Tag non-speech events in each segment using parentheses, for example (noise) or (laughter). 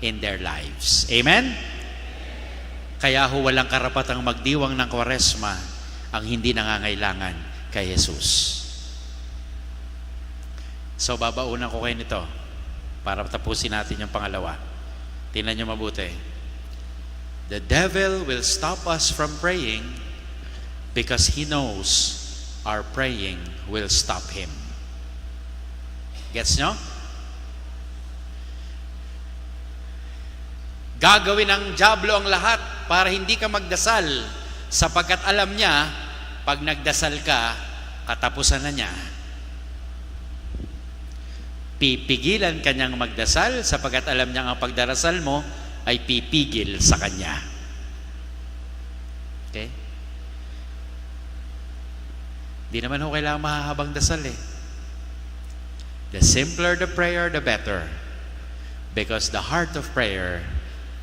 in their lives. Amen? Kaya ho walang karapatang magdiwang ng kwaresma ang hindi nangangailangan kay Jesus. So babaunan ko kayo nito para tapusin natin yung pangalawa. Tingnan nyo mabuti. The devil will stop us from praying because he knows our praying will stop him. Gets nyo? Gagawin ng Diablo ang lahat para hindi ka magdasal sapagkat alam niya pag nagdasal ka, katapusan na niya. Pipigilan kanyang magdasal sapagkat alam niya ang pagdarasal mo ay pipigil sa kanya. Okay? Di naman ho kailangan mahahabang dasal eh. The simpler the prayer, the better. Because the heart of prayer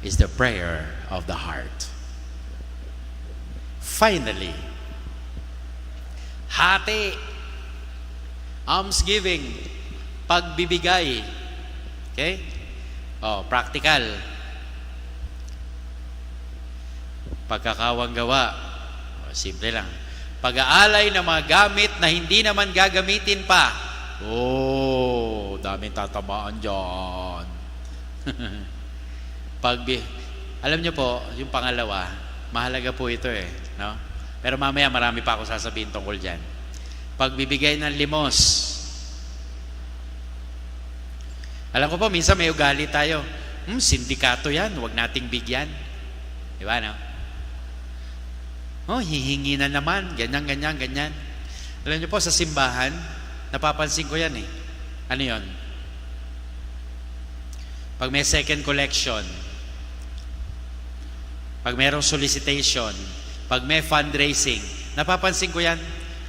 is the prayer of the heart. Finally, hati, almsgiving, pagbibigay. Okay? Oh, practical. Pagkakawang gawa. Oh, simple lang. Pag-aalay ng mga gamit na hindi naman gagamitin pa. Oh, daming tatamaan dyan. (laughs) Pag, alam nyo po, yung pangalawa, mahalaga po ito eh. No? Pero mamaya marami pa ako sasabihin tungkol dyan. Pagbibigay ng limos. Alam ko po, minsan may ugali tayo. Hmm, sindikato yan, huwag nating bigyan. Di ba, no? Oh, hihingi na naman, ganyan, ganyan, ganyan. Alam niyo po, sa simbahan, napapansin ko yan eh. Ano yon? Pag may second collection, pag mayroong solicitation, pag may fundraising, napapansin ko yan.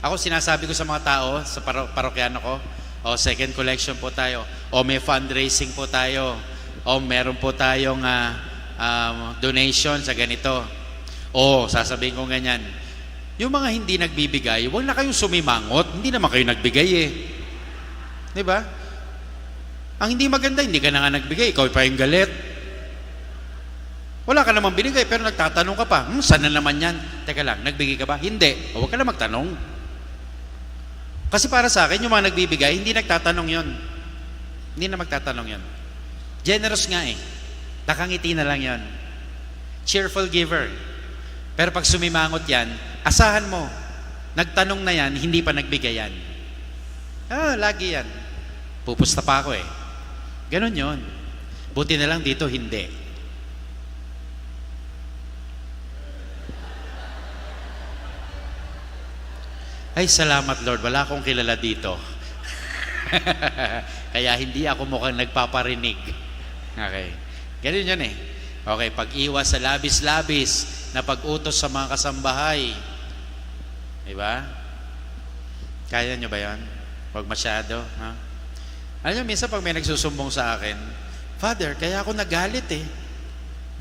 Ako sinasabi ko sa mga tao, sa paro- parokyano ko, o second collection po tayo, o may fundraising po tayo, o meron po tayong ah, um, donation sa ganito. O, sasabihin ko ganyan, yung mga hindi nagbibigay, huwag na kayong sumimangot, hindi naman kayo nagbigay eh. Di ba? Ang hindi maganda, hindi ka na nga nagbigay, ikaw pa yung galit. Wala ka namang binigay, pero nagtatanong ka pa, hmm, saan na naman yan? Teka lang, nagbigay ka ba? Hindi. O, huwag ka na magtanong. Kasi para sa akin, yung mga nagbibigay, hindi nagtatanong yon. Hindi na magtatanong yon. Generous nga eh. Nakangiti na lang yon. Cheerful giver. Pero pag sumimangot yan, asahan mo, nagtanong na yan, hindi pa nagbigay yan. Ah, lagi yan. Pupusta pa ako eh. Ganon yon. Buti na lang dito, hindi. Ay, salamat Lord. Wala akong kilala dito. (laughs) Kaya hindi ako mukhang nagpaparinig. Okay. Ganun yun eh. Okay, pag-iwas sa labis-labis na pag-utos sa mga kasambahay. Diba? Kaya nyo ba yan? Huwag masyado. Ha? Alam nyo, minsan pag may nagsusumbong sa akin, Father, kaya ako nagalit eh.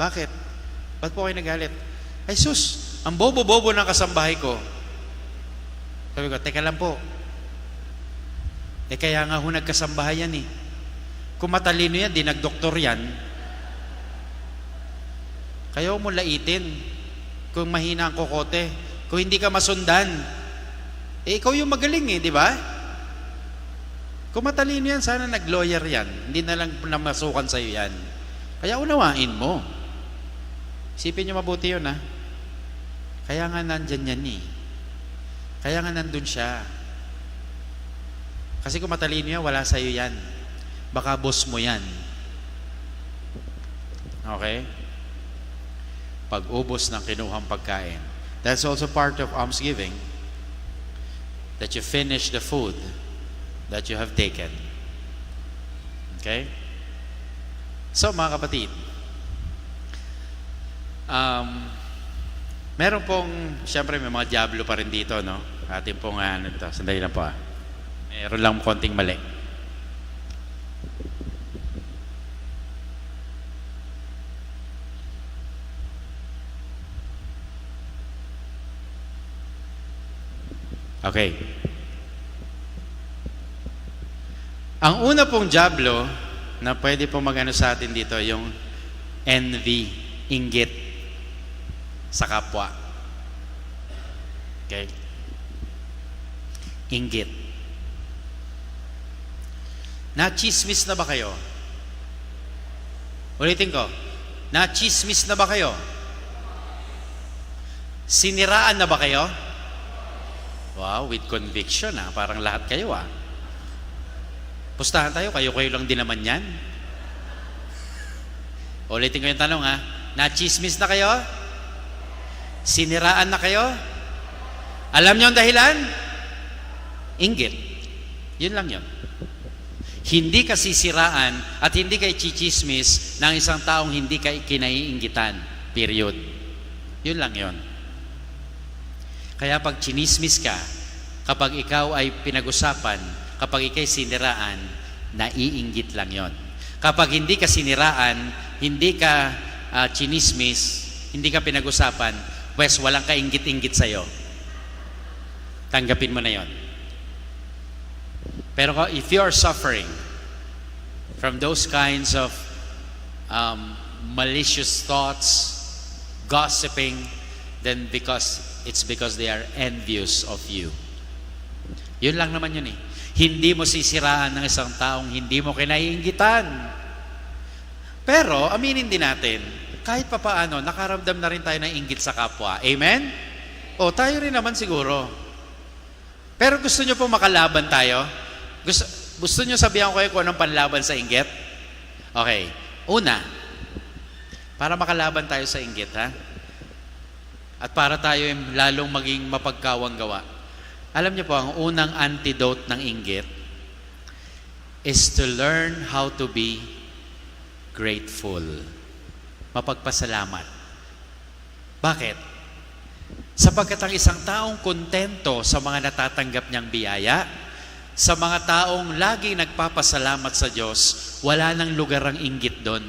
Bakit? Ba't po kayo nagalit? Ay sus, ang bobo-bobo ng kasambahay ko. Sabi ko, teka lang po. Eh kaya nga ho nagkasambahay yan eh. Kung matalino yan, di nagdoktor yan. Kaya mo laitin. Kung mahina ang kokote. Kung hindi ka masundan. Eh ikaw yung magaling eh, di ba? Kung matalino yan, sana nag-lawyer yan. Hindi na lang namasukan sa'yo yan. Kaya unawain mo. Isipin nyo mabuti yun ha. Kaya nga nandyan yan eh. Kaya nga nandun siya. Kasi kung matalino yan, wala sa'yo yan. Baka boss mo yan. Okay? Pag-ubos ng kinuhang pagkain. That's also part of almsgiving. That you finish the food that you have taken. Okay? So, mga kapatid, um, meron pong, siyempre may mga diablo pa rin dito, no? Ating pong, ano ito, sandali lang po ah. Meron lang konting mali. Okay. Ang una pong diablo na pwede pong magano sa atin dito, yung envy, inggit sa kapwa. Okay? Inggit. Na-chismis na ba kayo? Ulitin ko. Na-chismis na ba kayo? Siniraan na ba kayo? Wow, with conviction ah. Parang lahat kayo ah. Pustahan tayo, kayo-kayo lang din naman yan. Ulitin ko yung tanong ha. Na-chismis na kayo? Siniraan na kayo? Alam niyo ang dahilan? Inggit. Yun lang yun. Hindi ka sisiraan at hindi ka chichismis ng isang taong hindi ka kinaiinggitan. Period. Yun lang yun. Kaya pag chinismis ka, kapag ikaw ay pinag-usapan, kapag ikay siniraan, naiinggit lang yon. Kapag hindi ka siniraan, hindi ka ah, chinismis, hindi ka pinag-usapan, pues walang kainggit-inggit sa'yo. Tanggapin mo na yon. Pero if you are suffering from those kinds of um, malicious thoughts, gossiping, then because it's because they are envious of you. Yun lang naman yun eh. Hindi mo sisiraan ng isang taong hindi mo kinaiinggitan. Pero, aminin din natin, kahit papaano, nakaramdam na rin tayo ng inggit sa kapwa. Amen? O, tayo rin naman siguro. Pero gusto nyo po makalaban tayo? Gusto, gusto nyo sabihan ko kayo kung anong panlaban sa inggit? Okay. Una, para makalaban tayo sa inggit, ha? At para tayo ay lalong maging mapagkawang gawa. Alam niyo po, ang unang antidote ng inggit is to learn how to be grateful. Mapagpasalamat. Bakit? Sapagkat ang isang taong kontento sa mga natatanggap niyang biyaya, sa mga taong lagi nagpapasalamat sa Diyos, wala nang lugar ang inggit doon.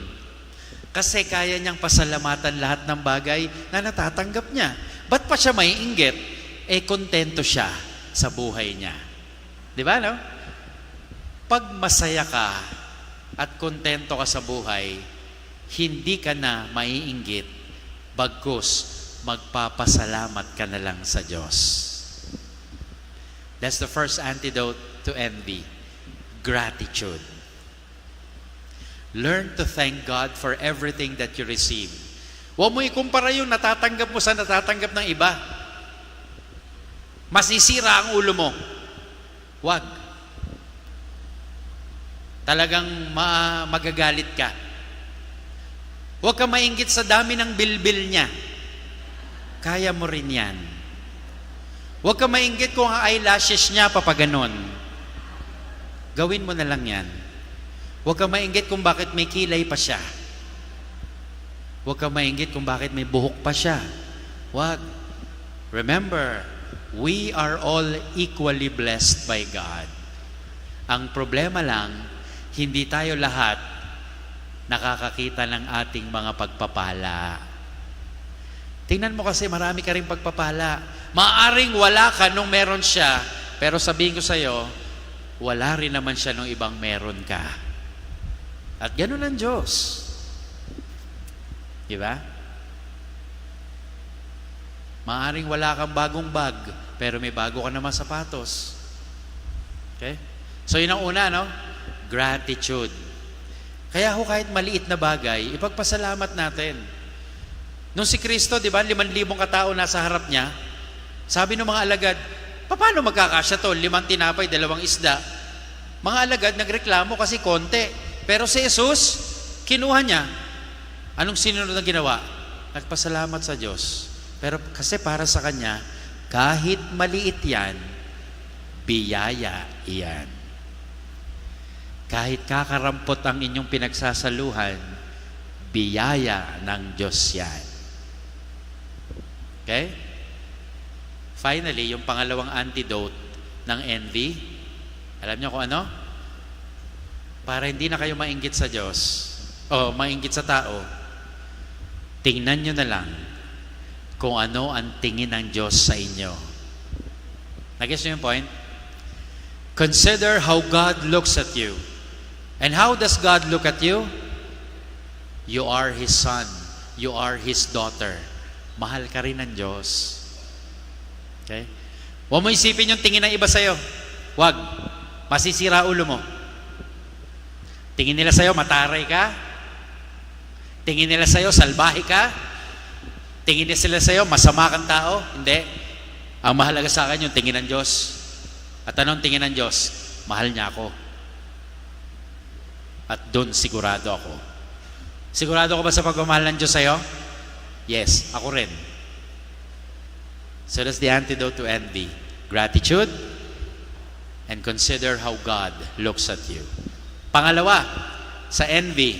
Kasi kaya niyang pasalamatan lahat ng bagay na natatanggap niya. Ba't pa siya may inggit? Eh, kontento siya sa buhay niya. Di ba, no? Pag masaya ka at kontento ka sa buhay, hindi ka na maiinggit, bagkus magpapasalamat ka na lang sa Diyos. That's the first antidote to envy. Gratitude. Learn to thank God for everything that you receive. Huwag mo ikumpara yung natatanggap mo sa natatanggap ng iba. Masisira ang ulo mo. Huwag. Talagang ma- magagalit ka. Huwag ka mainggit sa dami ng bilbil niya. Kaya mo rin yan. Huwag ka mainggit kung ang eyelashes niya papaganon. Gawin mo na lang yan. Huwag ka mainggit kung bakit may kilay pa siya. Huwag ka mainggit kung bakit may buhok pa siya. Huwag. Remember, we are all equally blessed by God. Ang problema lang, hindi tayo lahat nakakakita ng ating mga pagpapala. Tingnan mo kasi marami ka rin pagpapala. Maaring wala ka nung meron siya, pero sabihin ko sa'yo, wala rin naman siya nung ibang meron ka. At ganun ang Diyos. Di ba? Maaring wala kang bagong bag, pero may bago ka naman sapatos. Okay? So yun ang una, no? Gratitude. Kaya ho kahit maliit na bagay, ipagpasalamat natin. Nung si Kristo, di ba, liman libong katao nasa harap niya, sabi ng mga alagad, paano magkakasya to? Limang tinapay, dalawang isda. Mga alagad nagreklamo kasi konti. Pero si Jesus, kinuha niya. Anong sinunod ang ginawa? Nagpasalamat sa Diyos. Pero kasi para sa kanya, kahit maliit yan, biyaya iyan. Kahit kakarampot ang inyong pinagsasaluhan, biyaya ng Diyos yan. Okay? Finally, yung pangalawang antidote ng envy, alam niyo kung ano? Para hindi na kayo mainggit sa Diyos o mainggit sa tao, tingnan nyo na lang kung ano ang tingin ng Diyos sa inyo. Nag-guess nyo yung point? Consider how God looks at you. And how does God look at you? You are His son. You are His daughter. Mahal ka rin ng Diyos. Okay? Huwag mo isipin yung tingin ng iba sa'yo. Huwag. Masisira ulo mo. Tingin nila sa'yo, mataray ka. Tingin nila sa'yo, salbahe ka. Tingin nila sila sa'yo, masama kang tao. Hindi. Ang mahalaga sa akin yung tingin ng Diyos. At anong tingin ng Diyos? Mahal niya ako. At doon sigurado ako. Sigurado ko ba sa pagmamahal ng Diyos sa'yo? Yes, ako rin. So that's the antidote to envy. Gratitude and consider how God looks at you. Pangalawa, sa envy,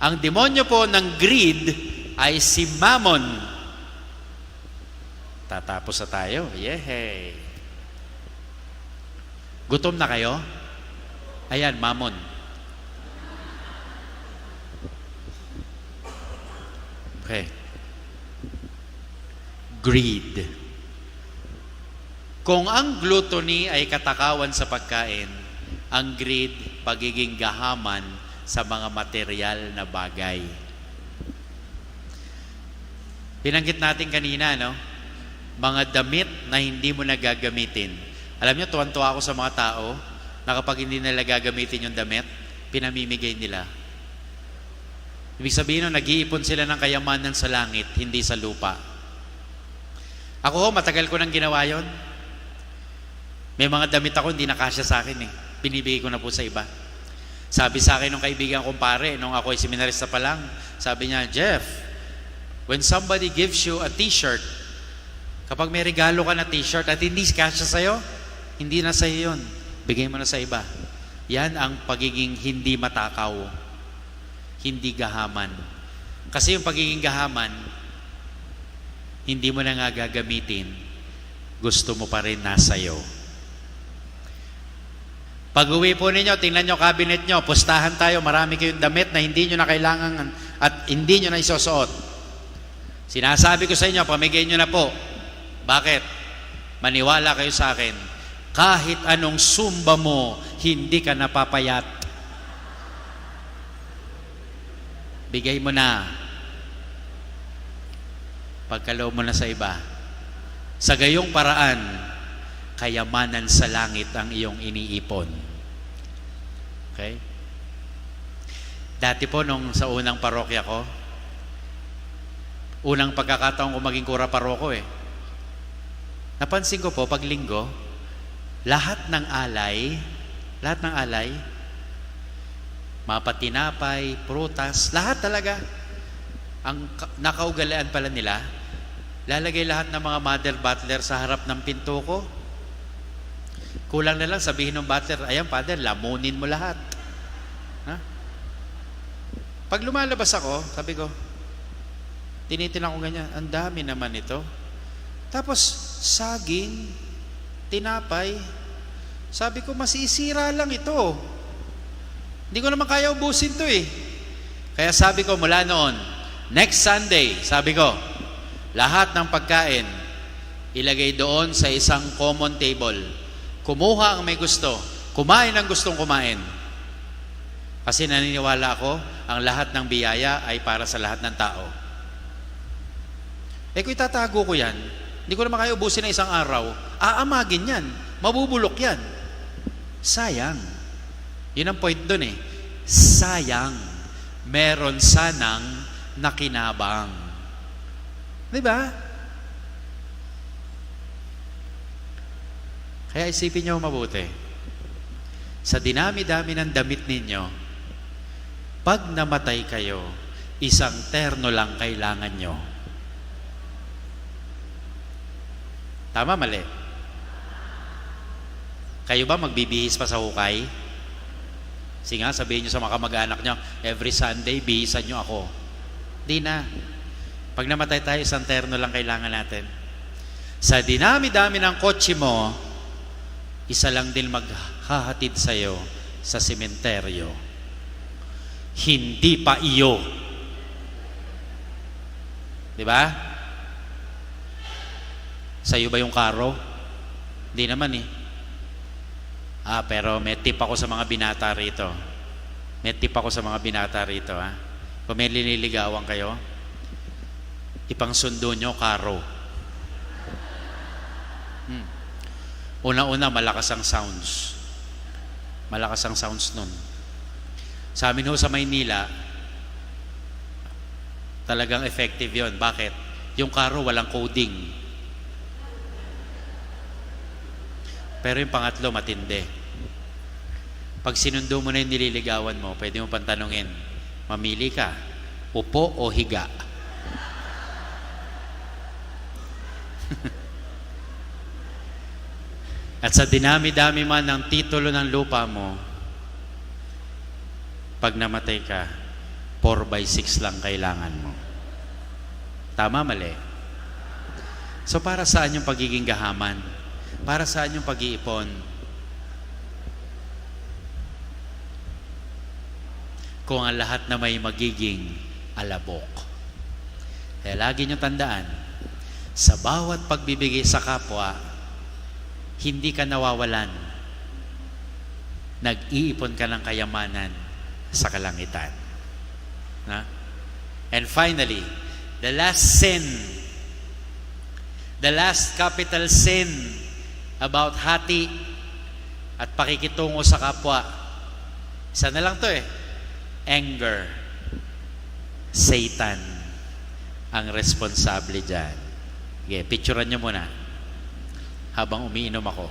ang demonyo po ng greed ay si Mammon. Tatapos na tayo. Yehey. Gutom na kayo? Ayan, Mammon. Okay. Greed. Kung ang gluttony ay katakawan sa pagkain, ang greed, pagiging gahaman sa mga material na bagay. Pinanggit natin kanina, no? Mga damit na hindi mo nagagamitin. Alam niyo, tuwan-tuwa ako sa mga tao na kapag hindi nila gagamitin yung damit, pinamimigay nila. Ibig sabihin, no, nag-iipon sila ng kayamanan sa langit, hindi sa lupa. Ako matagal ko nang ginawa yon. May mga damit ako, hindi nakasya sa akin eh. Binibigay ko na po sa iba. Sabi sa akin ng kaibigan kong pare, nung ako ay seminarista pa lang, sabi niya, Jeff, when somebody gives you a t-shirt, kapag may regalo ka na t-shirt at hindi kasya sa'yo, hindi na sa'yo yun. Bigay mo na sa iba. Yan ang pagiging hindi matakaw. Hindi gahaman. Kasi yung pagiging gahaman, hindi mo na nga gagamitin, gusto mo pa rin nasa iyo. Pag uwi po ninyo, tingnan nyo cabinet nyo, pustahan tayo, marami kayong damit na hindi nyo na kailangan at hindi nyo na isusuot. Sinasabi ko sa inyo, pamigay nyo na po. Bakit? Maniwala kayo sa akin. Kahit anong sumba mo, hindi ka napapayat. Bigay mo na. Pagkaloob mo na sa iba. Sa gayong paraan, kayamanan sa langit ang iyong iniipon. Okay? Dati po nung sa unang parokya ko, unang pagkakataon ko maging kura paroko eh. Napansin ko po, pag linggo, lahat ng alay, lahat ng alay, mapatinapay, prutas, lahat talaga, ang ka- nakaugalian pala nila, lalagay lahat ng mga mother butler sa harap ng pinto ko. Kulang na lang sabihin ng butler, ayan father, lamunin mo lahat. Ha? Pag lumalabas ako, sabi ko, tinitingnan ko ganyan, ang dami naman ito. Tapos, saging, tinapay, sabi ko, masisira lang ito. Hindi ko naman kaya ubusin to eh. Kaya sabi ko mula noon, next Sunday, sabi ko, lahat ng pagkain, ilagay doon sa isang common table. Kumuha ang may gusto. Kumain ang gustong kumain. Kasi naniniwala ako, ang lahat ng biyaya ay para sa lahat ng tao. Eh kung itatago ko yan, hindi ko naman kaya ubusin na isang araw, aamagin yan, mabubulok yan. Sayang. Yun ang point dun eh. Sayang. Meron sanang nakinabang. Di ba? Kaya isipin nyo mabuti. Sa dinami-dami ng damit ninyo, pag namatay kayo, isang terno lang kailangan nyo. Tama, mali? Kayo ba magbibihis pa sa hukay? Sige sabihin nyo sa mga kamag-anak nyo, every Sunday, bihisan nyo ako. Di na. Pag namatay tayo, isang terno lang kailangan natin. Sa dinami-dami ng kotse mo, isa lang din maghahatid sa'yo sa sementeryo. Hindi pa iyo. Di ba? Sa'yo ba yung karo? Hindi naman eh. Ah, pero may tip ako sa mga binata rito. May tip ako sa mga binata rito, ha? Kung may liniligawan kayo, ipang sundo nyo, karo. Hmm. Una-una, malakas ang sounds. Malakas ang sounds nun. Sa amin ho sa Maynila, talagang effective yon. Bakit? Yung karo walang coding. Pero yung pangatlo, matindi. Pag sinundo mo na yung nililigawan mo, pwede mo pantanungin, mamili ka, upo o higa? (laughs) At sa dinami-dami man ng titulo ng lupa mo, pag namatay ka, 4 by 6 lang kailangan mo. Tama, mali? So para saan yung pagiging gahaman? Para saan yung pag-iipon? Kung ang lahat na may magiging alabok. Kaya lagi nyo tandaan, sa bawat pagbibigay sa kapwa, hindi ka nawawalan. Nag-iipon ka ng kayamanan sa kalangitan. Na? And finally, the last sin, the last capital sin about hati at pakikitungo sa kapwa. Isa na lang to eh. Anger. Satan ang responsable dyan. Okay, picturean nyo muna habang umiinom ako.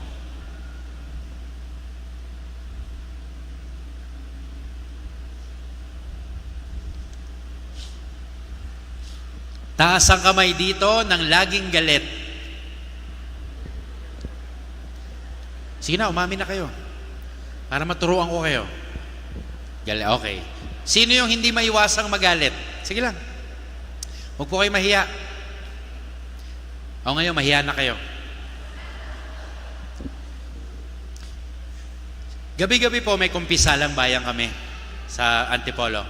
Taas ang kamay dito ng laging galit. Sige na, umamin na kayo. Para maturuan ko kayo. Galit, okay. Sino yung hindi maiwasang magalit? Sige lang. Huwag po kayo mahiya. O ngayon, mahiya na kayo. Gabi-gabi po may kumpisalang bayan kami sa Antipolo.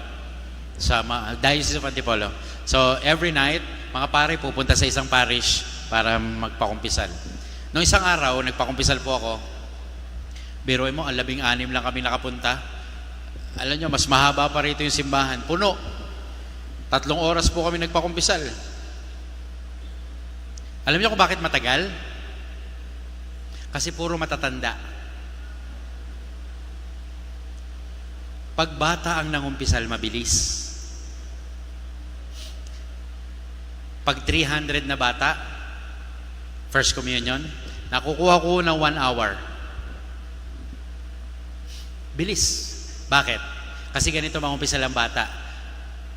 Sa Diocese of Antipolo. So, every night, mga pare pupunta sa isang parish para magpakumpisal. Noong isang araw, nagpakumpisal po ako. Biruin mo, ang labing anim lang kami nakapunta. Alam nyo, mas mahaba pa rito yung simbahan. Puno. Tatlong oras po kami nagpakumpisal. Alam niyo kung bakit matagal? Kasi puro matatanda. Pag bata ang nangumpisal, mabilis. Pag 300 na bata, First Communion, nakukuha ko ng one hour. Bilis. Bakit? Kasi ganito mangumpisal ang bata.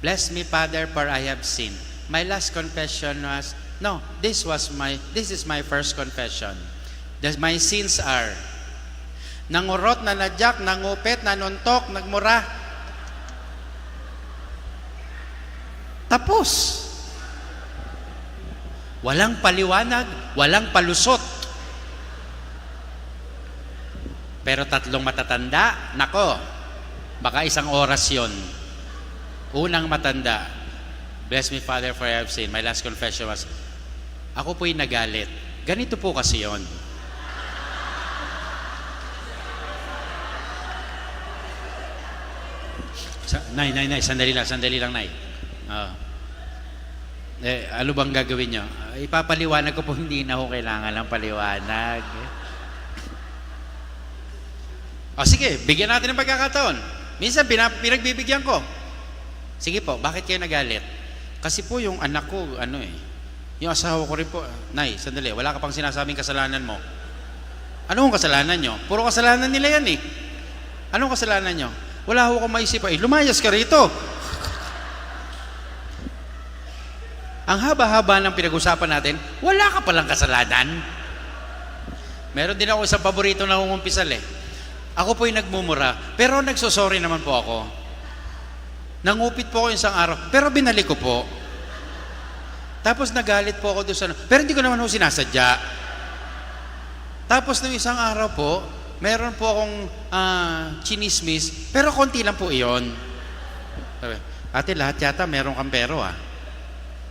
Bless me, Father, for I have sinned. My last confession was, no, this was my, this is my first confession. That my sins are, nangurot, nanadyak, nangupit, nanuntok, nagmura. Tapos. Walang paliwanag, walang palusot. Pero tatlong matatanda, nako, baka isang oras yon. Unang matanda, Bless me, Father, for I have sinned. My last confession was, ako po'y nagalit. Ganito po kasi yon. Sa, nay, nay, nay, sandali lang, sandali lang, nay. Ah. Eh, ano bang gagawin nyo? Ipapaliwanag ko po, hindi na ako kailangan ng paliwanag. O sige, bigyan natin ng pagkakataon. Minsan, pinap- pinagbibigyan ko. Sige po, bakit kayo nagalit? Kasi po yung anak ko, ano eh, yung asawa ko rin po, Nay, sandali, wala ka pang sinasabing kasalanan mo. Ano ang kasalanan nyo? Puro kasalanan nila yan eh. Anong kasalanan nyo? Wala ako kang maisip, eh, lumayas ka rito. Ang haba-haba ng pinag-usapan natin, wala ka palang kasalanan. Meron din ako isang paborito na umumpisal eh. Ako po'y nagmumura, pero nagsosorry naman po ako. Nangupit po ako isang araw, pero binalik ko po. Tapos nagalit po ako doon sa... Pero hindi ko naman ho sinasadya. Tapos nung isang araw po, meron po akong ah, chinismis, pero konti lang po iyon. Sabi, Ate, lahat yata meron kang pero ah.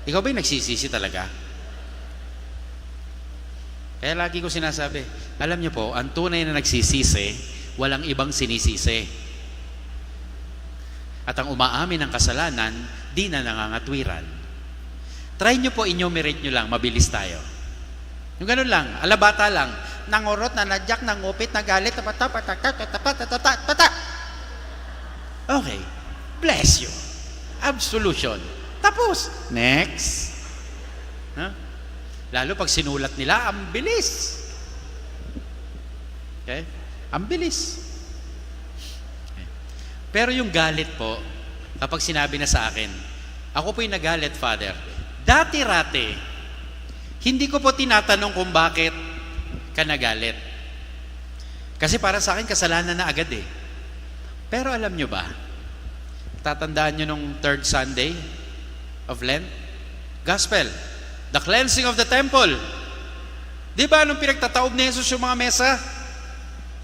Ikaw ba'y nagsisisi talaga? Kaya lagi ko sinasabi, alam niyo po, ang tunay na nagsisisi, walang ibang sinisisi. At ang umaamin ng kasalanan, di na nangangatwiran. Try nyo po, enumerate nyo lang, mabilis tayo. Yung ganun lang, alabata lang. Nangurot, nanadyak, nangupit, nagalit, tapata, patata, tatapa, tatata, tata. Okay. Bless you. Absolution. Tapos. Next. Huh? Lalo pag sinulat nila, ang bilis. Okay? Ang bilis. Pero yung galit po, kapag sinabi na sa akin, ako po yung nagalit, Father. Dati-rate, hindi ko po tinatanong kung bakit ka nagalit. Kasi para sa akin, kasalanan na agad eh. Pero alam nyo ba, tatandaan nyo nung third Sunday of Lent? Gospel, the cleansing of the temple. Di ba nung pinagtataob ni Jesus yung mga mesa?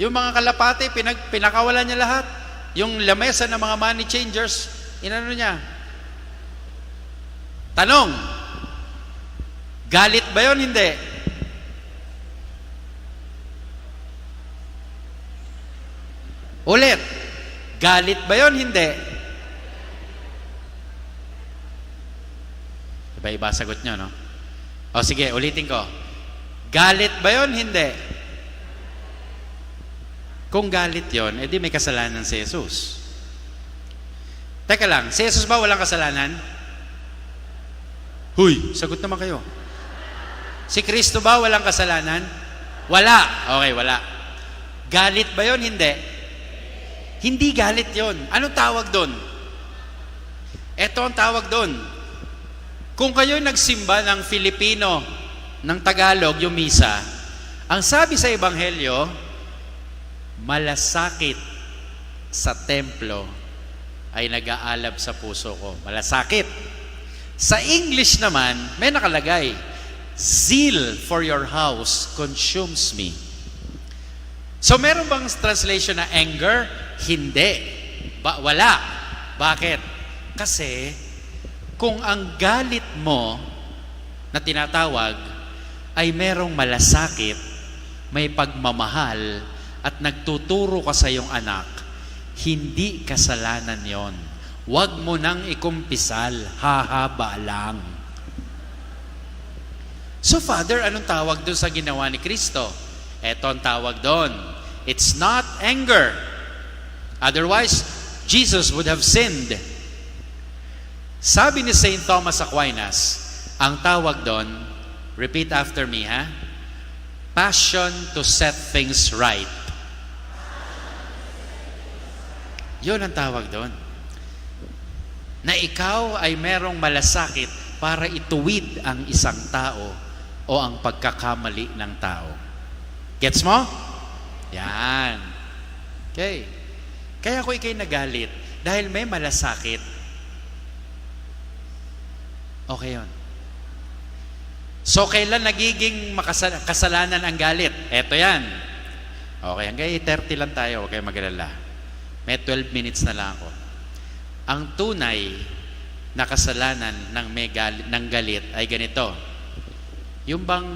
Yung mga kalapate, pinag, pinakawalan niya lahat. Yung lamesa ng mga money changers, inano niya? Tanong, galit ba yon Hindi. Ulit, galit ba yon Hindi. Iba-iba sagot nyo, no? O sige, ulitin ko. Galit ba yon Hindi. Kung galit yon, edi may kasalanan si Jesus. Teka lang, si Jesus ba walang kasalanan? Huy, sagot naman kayo. Si Kristo ba walang kasalanan? Wala. Okay, wala. Galit ba yon? Hindi. Hindi galit yon. Anong tawag doon? Ito ang tawag doon. Kung kayo'y nagsimba ng Filipino, ng Tagalog, yung misa, ang sabi sa Ebanghelyo, malasakit sa templo ay nag-aalab sa puso ko. Malasakit. Sa English naman, may nakalagay, Zeal for your house consumes me. So meron bang translation na anger? Hindi. Ba wala. Bakit? Kasi kung ang galit mo na tinatawag ay merong malasakit, may pagmamahal, at nagtuturo ka sa iyong anak, hindi kasalanan yon. Huwag mo nang ikumpisal, hahaba lang. So Father, anong tawag doon sa ginawa ni Kristo? Ito ang tawag doon. It's not anger. Otherwise, Jesus would have sinned. Sabi ni St. Thomas Aquinas, ang tawag doon, repeat after me ha, passion to set things right. Yun ang tawag doon. Na ikaw ay merong malasakit para ituwid ang isang tao o ang pagkakamali ng tao. Gets mo? Yan. Okay. Kaya ako ikay nagalit dahil may malasakit. Okay yun. So, kailan nagiging makasal- kasalanan ang galit? Eto yan. Okay, hanggang 30 lang tayo, huwag kayong magalala. May 12 minutes na lang ako. Ang tunay na kasalanan ng, may galit, ng galit ay ganito. Yung bang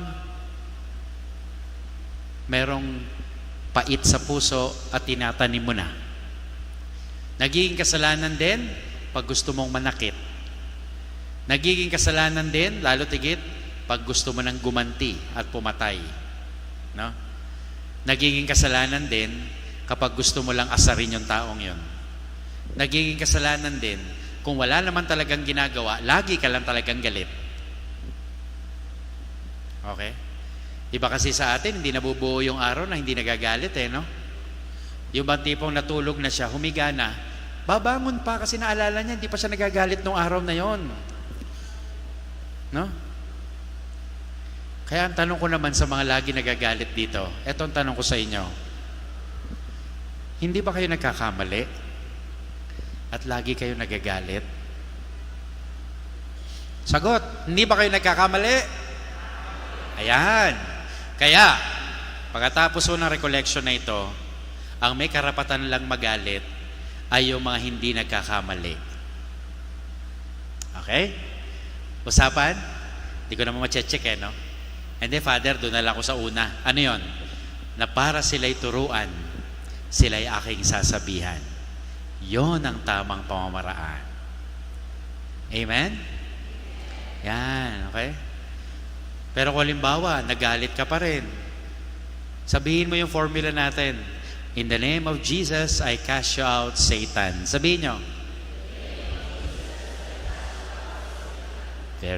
merong pait sa puso at tinatanim mo na. Nagiging kasalanan din pag gusto mong manakit. Nagiging kasalanan din, lalo tigit, pag gusto mo nang gumanti at pumatay. No? Nagiging kasalanan din kapag gusto mo lang asarin yung taong yon. Nagiging kasalanan din kung wala naman talagang ginagawa, lagi ka lang talagang galit. Okay? Iba kasi sa atin, hindi nabubuo yung araw na hindi nagagalit eh, no? Yung bang tipong natulog na siya, humiga na, babangon pa kasi naalala niya, hindi pa siya nagagalit nung araw na yon. No? Kaya ang tanong ko naman sa mga lagi nagagalit dito, eto ang tanong ko sa inyo. Hindi ba kayo nagkakamali? At lagi kayo nagagalit? Sagot, hindi ba kayo nagkakamali? Ayan. Kaya, pagkatapos po ng recollection na ito, ang may karapatan lang magalit ay yung mga hindi nagkakamali. Okay? Usapan? Hindi ko naman mache-check eh, no? Hindi, Father, doon na lang ako sa una. Ano yon? Na para sila'y turuan, sila'y aking sasabihan. Yon ang tamang pamamaraan. Amen? Yan, okay? Pero kung halimbawa, nagalit ka pa rin, sabihin mo yung formula natin, In the name of Jesus, I cast you out, Satan. Sabihin nyo,